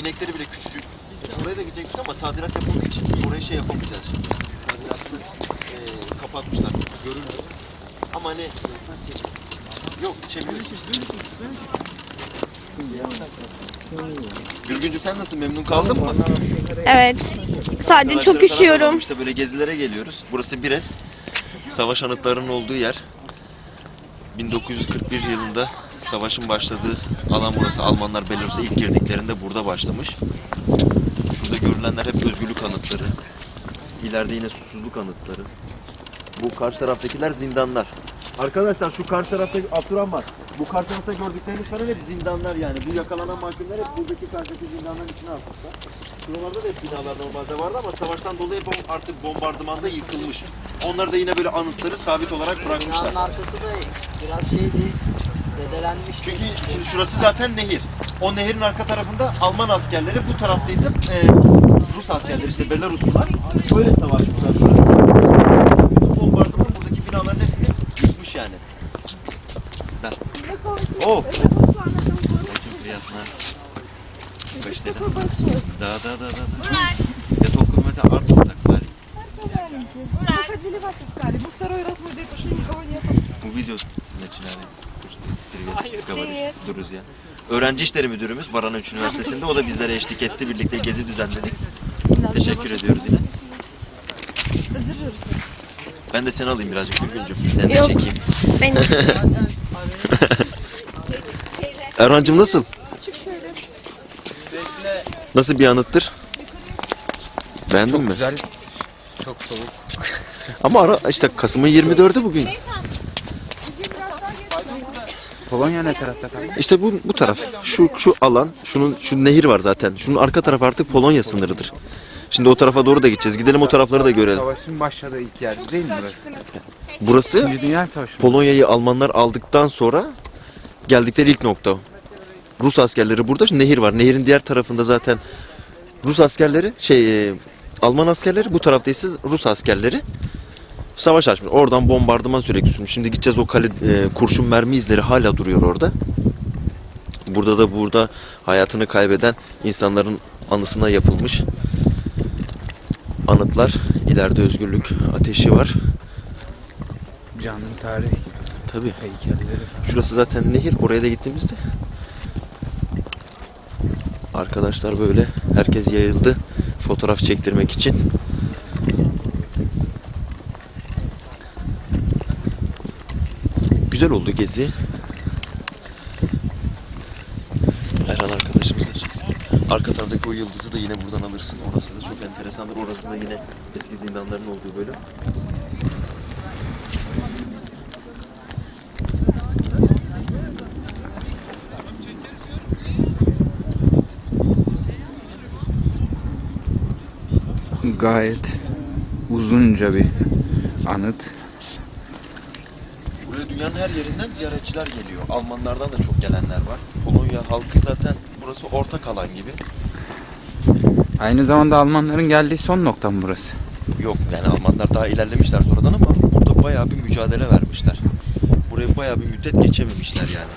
inekleri bile küçücük. Oraya da gidecektik ama tadilat yapıldığı için oraya şey yapamayacağız şimdi. Tadilatını eee kapatmışlar. Göründü. Ama hani yok içebiliriz. Gülgüncüm sen nasıl memnun kaldın mı? Evet. Sadece çok Arkadaşlarım falan üşüyorum. alalım İşte böyle gezilere geliyoruz. Burası Bires. Savaş anıtlarının olduğu yer. 1941 yılında savaşın başladığı alan burası. Almanlar Belarus'a ilk girdiklerinde burada başlamış. Şurada görülenler hep özgürlük anıtları. İleride yine susuzluk anıtları. Bu karşı taraftakiler zindanlar. Arkadaşlar şu karşı taraftaki Abdurrahman, bu karşı tarafta gördükleriniz falan hep zindanlar yani. Bu yakalanan mahkumlar hep buradaki karşıdaki zindanların içine atmışlar. Şuralarda da hep binalar normalde vardı ama savaştan dolayı bu artık bombardımanda yıkılmış. Onları da yine böyle anıtları sabit olarak bırakmışlar. Binanın arkası da biraz şeydi, zedelenmiş. Çünkü şimdi şurası zaten nehir. O nehirin arka tarafında Alman askerleri, bu tarafta ise e, Rus askerleri, işte Belaruslular. Böyle savaşmışlar. Şurası bütün bombardıman buradaki binaların hepsini yıkmış yani. Da. Oh. Очень приятно. Почти, да? Да, да, да, да. да. Я толком это арту так звали. Мы ходили вас искали. Мы второй раз в музей пошли, никого нету. Увидел начинали. Привет, говоришь, друзья. Öğrenci İşleri Müdürümüz Baran Üç Üniversitesi'nde. O da bizlere eşlik etti. Birlikte gezi düzenledik. Teşekkür ediyoruz yine. Ben de seni alayım birazcık Gülgüncüm. Seni de Yok. çekeyim. Ben Erhan'cığım nasıl? Nasıl bir anıttır? Beğendin mi? Güzel. Çok soğuk. Ama ara işte Kasım'ın 24'ü bugün. Polonya ne tarafta kaldı? İşte bu bu taraf. Şu şu alan, şunun şu nehir var zaten. Şunun arka tarafı artık Polonya sınırıdır. Şimdi o tarafa doğru da gideceğiz. Gidelim o tarafları da görelim. Savaşın başladığı ilk yer değil mi burası? Burası İkinci Dünya Savaşı. Polonya'yı Almanlar aldıktan sonra geldikleri ilk nokta. Rus askerleri burada. Nehir var. Nehirin diğer tarafında zaten Rus askerleri, şey e, Alman askerleri, bu tarafta ise Rus askerleri savaş açmış. Oradan bombardıman sürekli sürmüş. Şimdi gideceğiz o kale e, kurşun mermi izleri hala duruyor orada. Burada da burada hayatını kaybeden insanların anısına yapılmış anıtlar. İleride özgürlük ateşi var. Canlı tarih Tabii. heykelleri. Şurası zaten nehir. Oraya da gittiğimizde arkadaşlar böyle herkes yayıldı fotoğraf çektirmek için. Güzel oldu gezi. Erhan arkadaşımız da çeksin. Arka taraftaki o yıldızı da yine buradan alırsın. Orası da çok enteresandır. Orası da yine eski zindanların olduğu bölüm. Gayet uzunca bir anıt. Buraya dünyanın her yerinden ziyaretçiler geliyor. Almanlardan da çok gelenler var. Polonya halkı zaten burası ortak alan gibi. Aynı zamanda Almanların geldiği son nokta mı burası? Yok yani Almanlar daha ilerlemişler sonradan ama burada bayağı bir mücadele vermişler. Buraya bayağı bir müddet geçememişler yani.